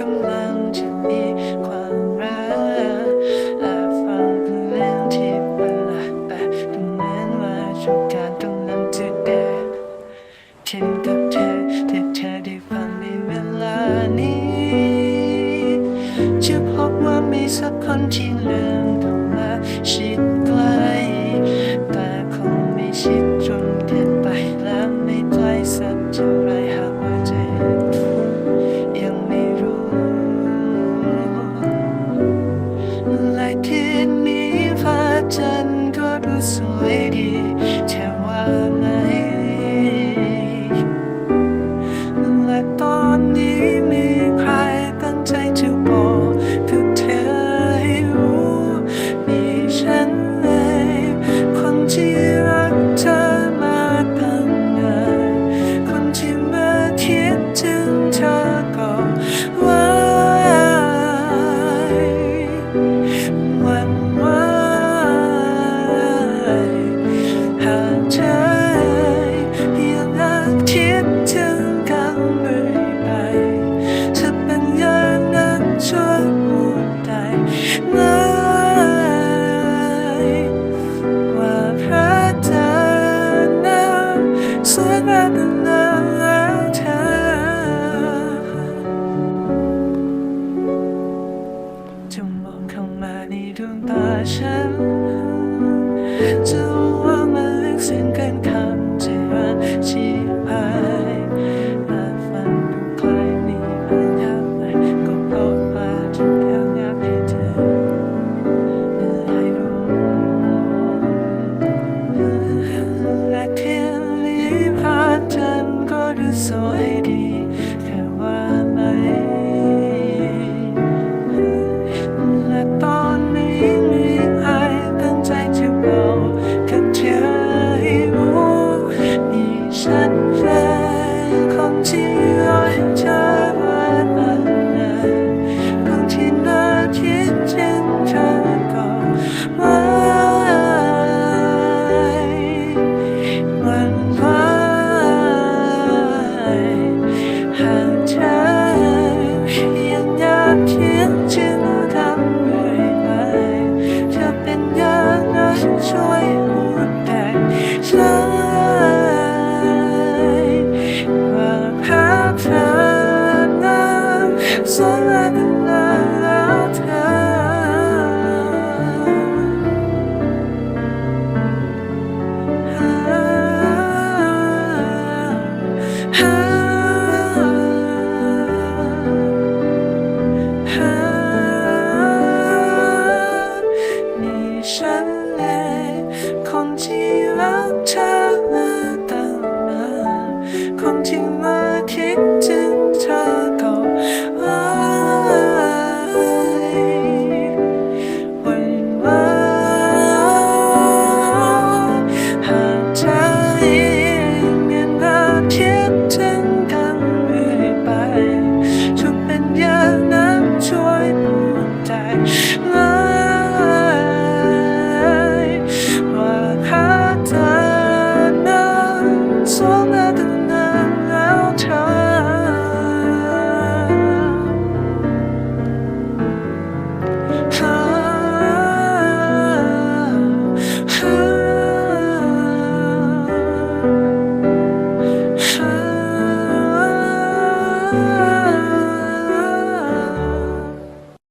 กำลังจะมีความรักแอบฟังเพลงที่ประหลาดแต่ดูเหมือนว่าจะ พ มาในดวงตาฉัน จะว่ามาเลือกซึ้งกันคำจะว่าชีพายแาะฝันดูคลายนี่มันยากไปก็เพราะว่าฉันยังอยากให้เธอให้รู้และคืนนี้พาะจันก็ดูสวย